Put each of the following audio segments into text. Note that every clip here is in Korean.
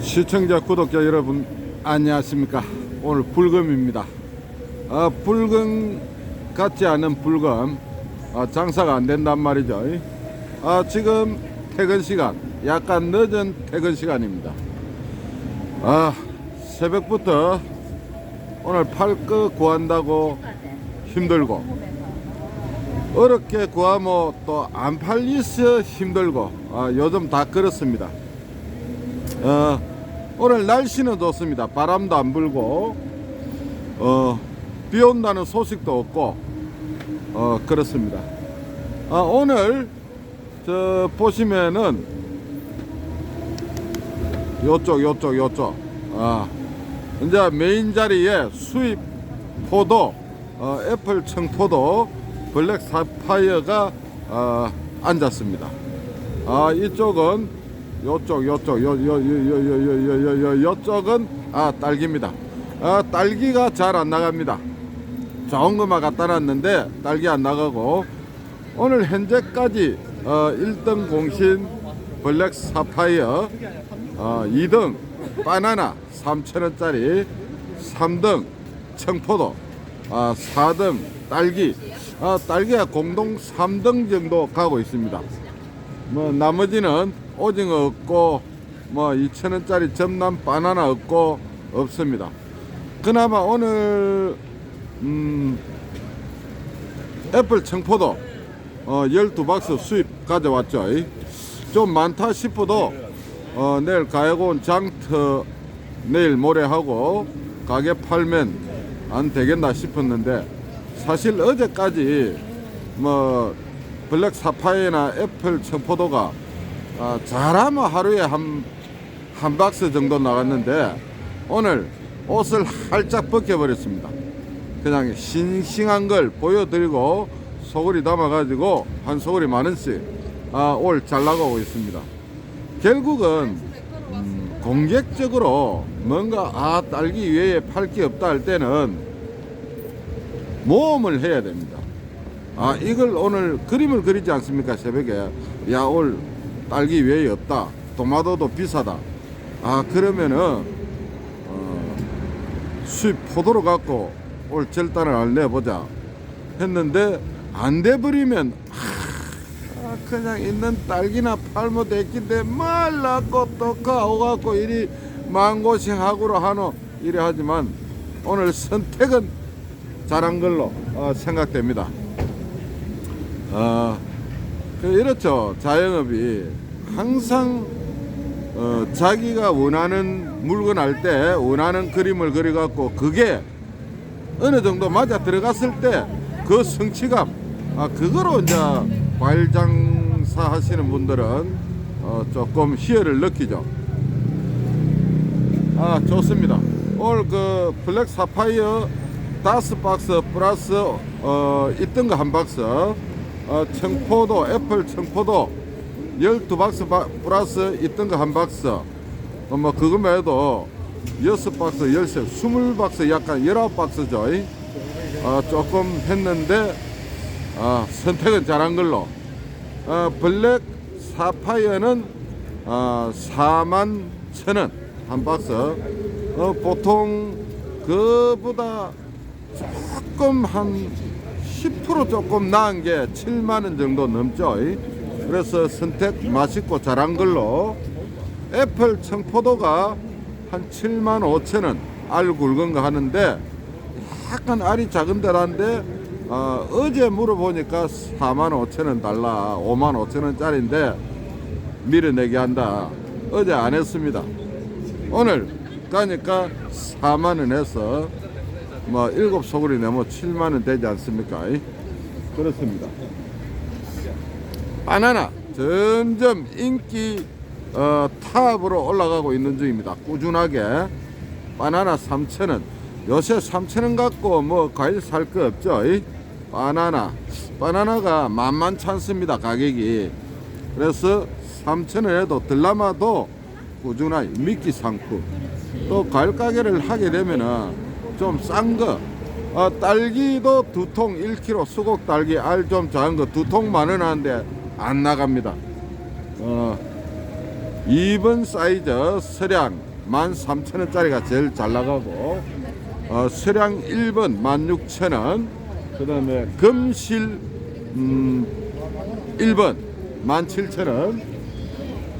시청자 구독자 여러분 안녕하십니까? 오늘 불금입니다. 아, 불금 같지 않은 불금 아, 장사가 안 된단 말이죠. 아, 지금 퇴근 시간 약간 늦은 퇴근 시간입니다. 아, 새벽부터 오늘 팔거 구한다고 힘들고 어렵게 구하면 또 안 팔리서 힘들고 아, 요즘 다 그렇습니다 어, 오늘 날씨는 좋습니다. 바람도 안 불고, 어, 비 온다는 소식도 없고, 어, 그렇습니다. 아, 오늘, 저, 보시면은, 요쪽, 요쪽, 요쪽, 아, 이제 메인 자리에 수입 포도, 어, 애플 청포도, 블랙 사파이어가, 어, 앉았습니다. 아, 이쪽은 요쪽 요쪽 요 요 요 요 요 요 요쪽은 아 딸기입니다. 아 딸기가 잘 안 나갑니다. 좋은 것만 갖다 놨는데 딸기 안 나가고 오늘 현재까지 어, 1등 공신 블랙 사파이어 어, 2등 바나나 3천원짜리 3등 청포도 아, 4등 딸기. 아, 딸기가 공동 3등 정도 가고 있습니다. 뭐 나머지는 오징어 없고 뭐 2천원짜리 점남 바나나 없고 없습니다. 그나마 오늘 음 애플 청포도 어 12박스 수입 가져왔죠. 좀 많다 싶어도 어 내일 가야고 장터 내일 모레 하고 가게 팔면 안 되겠나 싶었는데 사실 어제까지 뭐 블랙 사파이어나 애플 청포도가 아, 잘하면 하루에 한, 한 박스 정도 나갔는데 오늘 옷을 활짝 벗겨버렸습니다. 그냥 싱싱한 걸 보여드리고 소굴이 담아가지고 한 소굴이 만 원씩 아, 올 잘 나가고 있습니다. 결국은 음, 공격적으로 뭔가 아 딸기 외에 팔 게 없다 할 때는 모험을 해야 됩니다. 아 이걸 오늘 그림을 그리지 않습니까 새벽에 야올 딸기 외에 없다. 토마토도 비싸다. 아 그러면은 어, 수입 포도로 갖고 올 절단을 안 내보자. 했는데 안 돼버리면 아, 그냥 있는 딸기나 팔모 됐긴데 말라고 또 가오갖고 이리 망고싱하고로 하노. 이래 하지만 오늘 선택은 잘한 걸로 어, 생각됩니다. 어, 그 이렇죠. 자영업이 항상 어, 자기가 원하는 물건 할 때 원하는 그림을 그려갖고 그게 어느 정도 맞아 들어갔을 때 그 성취감 아 그거로 이제 과일 장사 하시는 분들은 어, 조금 희열을 느끼죠. 아 좋습니다. 오늘 그 블랙 사파이어 다섯 박스 플러스 어 있던 거 한 박스 어, 청포도 애플 청포도. 12박스 바, 플러스 있던 거 한 박스. 어, 뭐 그거 말도 6박스 13 20박스 약간 19박스죠. 어, 조금 했는데 어, 선택은 잘한 걸로. 어, 블랙 사파이어는 어, 4만 천원 한 박스. 어, 보통 그보다 조금 한 10% 조금 나은 게 7만 원 정도 넘죠. 그래서 선택 맛있고 잘한 걸로 애플 청포도가 한 7만 5천 원, 알 굵은 거 하는데 약간 알이 작은 데란데 어, 어제 물어보니까 4만 5천 원 달라, 5만 5천 원짜리인데 밀어내게 한다. 어제 안 했습니다. 오늘 가니까 4만 원 해서 뭐 일곱 소굴이 내면 7만 원 되지 않습니까? 그렇습니다. 바나나 점점 인기 어, 탑으로 올라가고 있는 중입니다. 꾸준하게 바나나 3,000원. 요새 3,000원 갖고 뭐 과일 살 거 없죠? 바나나 바나나가 만만치 않습니다. 가격이. 그래서 3,000원에도 들라마도 꾸준하게 미끼 상품. 또 과일 가게를 하게 되면은 좀 싼 거. 어, 딸기도 두 통 1kg 수국 딸기 알 좀 작은 거 두 통만원 하는데 안 나갑니다. 어, 2번 사이즈 서량 13,000원짜리가 제일 잘 나가고 어, 수량 1번 16,000원 그 다음에 금실 음, 1번 17,000원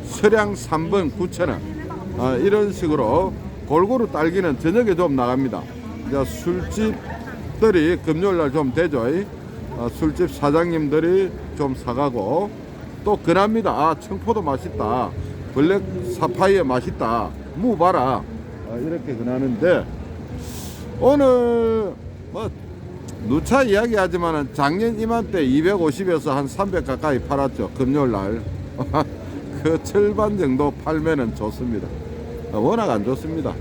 수량 3번 9,000원 아, 이런 식으로 골고루 딸기는 저녁에 좀 나갑니다 이제 술집들이 금요일 날 좀 되죠 아, 술집 사장님들이 좀 사가고. 또 그납니다. 아 청포도 맛있다. 블랙 사파이어 맛있다. 무 봐라. 아, 이렇게 그나는데. 오늘 뭐 누차 이야기하지만은 작년 이맘때 250에서 한 300 가까이 팔았죠 금요일 날 그 절반 정도 팔면은 좋습니다. 아, 워낙 안 좋습니다.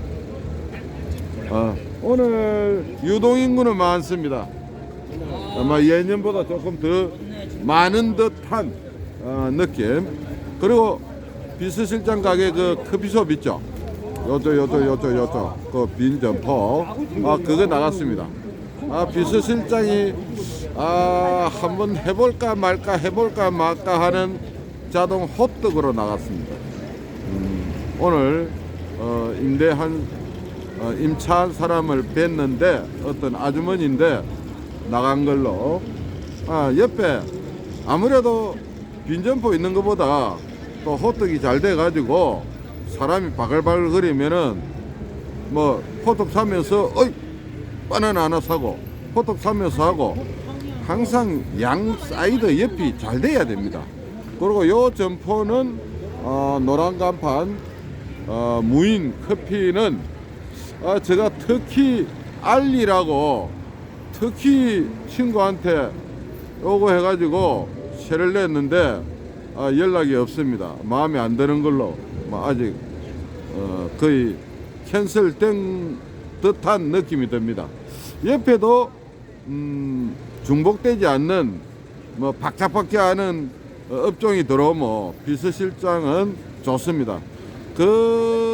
어, 오늘 유동인구는 많습니다. 아마 예년보다 조금 더 많은 듯한 어, 느낌. 그리고 비스실장 가게 그 커피숍 있죠? 요쪽 요쪽 요쪽 요쪽. 그 빈 점포. 아 그거 나갔습니다. 아 비서실장이 아 한번 해볼까 말까 해볼까 말까 하는 자동 호떡으로 나갔습니다. 음, 오늘 어, 임대 한 어, 임차한 사람을 뵀는데 어떤 아주머니인데 나간 걸로 아 옆에 아무래도 빈 점포 있는 것보다 또 호떡이 잘 돼 가지고 사람이 바글바글 거리면은 뭐 호떡 사면서 어이 바나나 하나 사고 호떡 사면서 하고 항상 양 사이드 옆이 잘 돼야 됩니다. 그리고 요 점포는 어, 노란 간판 어, 무인 커피는 어, 제가 특히 알리라고 특히 친구한테 요거 해가지고 세를 냈는데 아, 연락이 없습니다. 마음에 안 드는 걸로 뭐 아직 어, 거의 캔슬된 듯한 느낌이 듭니다. 옆에도 음, 중복되지 않는 뭐 박자박자하는 어, 업종이 들어오면 비서실장은 좋습니다. 그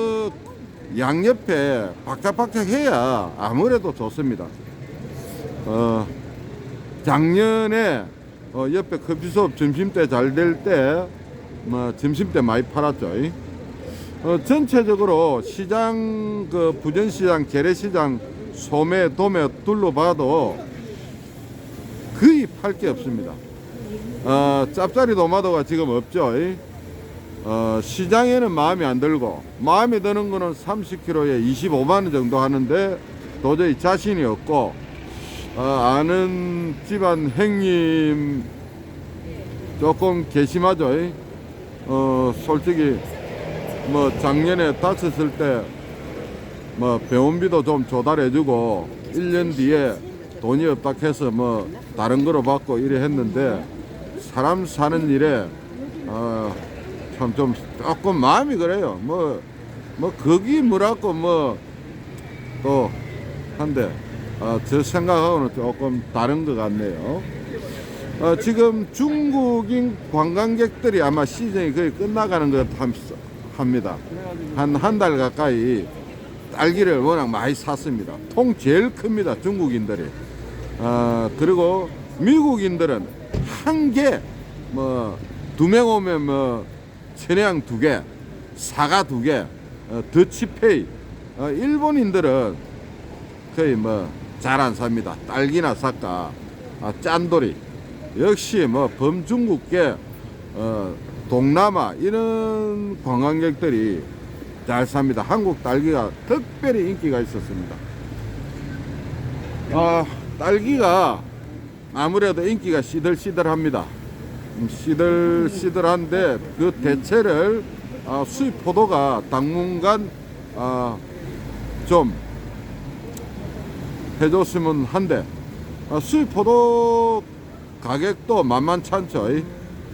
양옆에 박자박자해야 아무래도 좋습니다. 어, 작년에 어, 옆에 커피숍 점심 때 잘 될 때, 뭐 점심 때 많이 팔았죠. 이. 어, 전체적으로 시장 그 부전시장, 재래시장, 소매, 도매 둘러봐도 거의 팔 게 없습니다. 어, 짭짜리 도마도가 지금 없죠. 이. 어, 시장에는 마음에 안 들고 마음에 드는 거는 30kg에 25만 원 정도 하는데 도저히 자신이 없고 어, 아는 집안 형님 조금 괘씸하죠. 이. 어, 솔직히 뭐 작년에 다쳤을 때 뭐 병원비도 좀 조달해주고 1년 뒤에 돈이 없다 해서 뭐 다른 거로 받고 이래 했는데 사람 사는 일에 어, 참 좀 조금 마음이 그래요. 뭐 뭐 거기 뭐라고 뭐 또 한데 어, 저 생각하고는 조금 다른 것 같네요. 어, 지금 중국인 관광객들이 아마 시즌이 거의 끝나가는 것 함- 합니다. 한 한 달 가까이 딸기를 워낙 많이 샀습니다. 통 제일 큽니다. 중국인들이. 어, 그리고 미국인들은 한 개, 뭐, 두 명 오면 뭐, 천양 두 개, 사과 두 개, 어, 더치페이. 어, 일본인들은 거의 뭐, 잘 안 삽니다. 딸기나 사까, 아, 짠돌이. 역시 뭐, 범중국계, 어, 동남아, 이런 관광객들이 잘 삽니다. 한국 딸기가 특별히 인기가 있었습니다. 아, 딸기가 아무래도 인기가 시들시들합니다. 음, 시들시들한데 그 대체를 아, 수입 포도가 당분간 아, 좀 해줬으면 한데 아, 수입 포도 가격도 만만찮죠.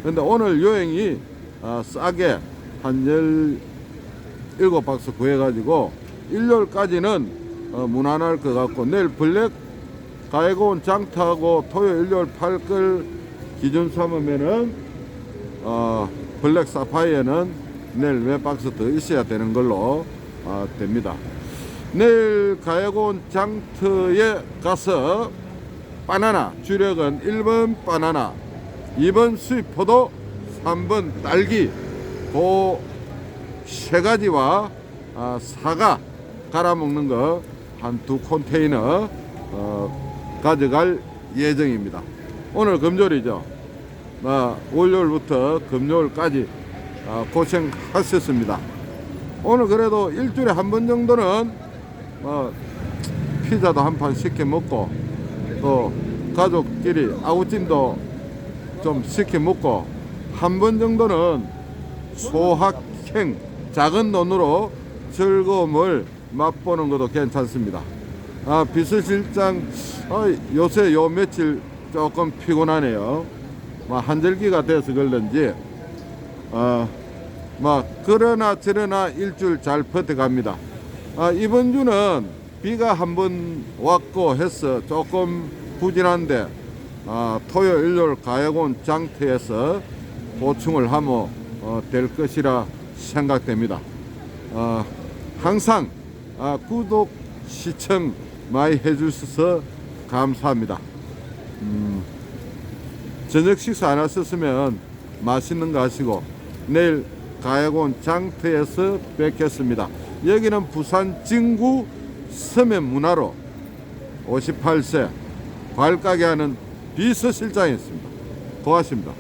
근데 오늘 요행이 아, 싸게 한 17박스 구해가지고 일요일까지는 어, 무난할 것 같고 내일 블랙 가해고온 장타하고 토요일 일요일 팔걸 기준 삼으면은 어, 블랙 사파이어는 내일 몇 박스 더 있어야 되는 걸로 어, 됩니다. 내일 가해고온 장터에 가서 바나나 주력은 1번 바나나 2번 수입포도 3번 딸기 그 세 가지와 아, 사과 갈아 먹는 거 한 두 컨테이너 어, 가져갈 예정입니다. 오늘 금요일이죠. 아, 월요일부터 금요일까지 아, 고생하셨습니다. 오늘 그래도 일주일에 한 번 정도는 뭐 피자도 한 판 시켜 먹고 또 가족끼리 아구찜도 좀 시켜 먹고 한 번 정도는 소확행 작은 돈으로 즐거움을 맛보는 것도 괜찮습니다. 아 비서실장 아, 요새 요 며칠 조금 피곤하네요. 뭐 한절기가 돼서 그런지 아, 막 그러나 저러나 일주일 잘 버텨갑니다. 아, 이번 주는 비가 한 번 왔고 해서 조금 부진한데 아, 토요 일요일 가야곤 장터에서 보충을 하면 어, 될 것이라 생각됩니다. 어, 항상 아, 구독 시청 많이 해주셔서 감사합니다. 음, 저녁 식사 안 하셨으면 맛있는 거 하시고 내일 가야곤 장터에서 뵙겠습니다. 여기는 부산 진구 서면 문화로 58세 과일가게 하는 비서실장이었습니다. 고맙습니다.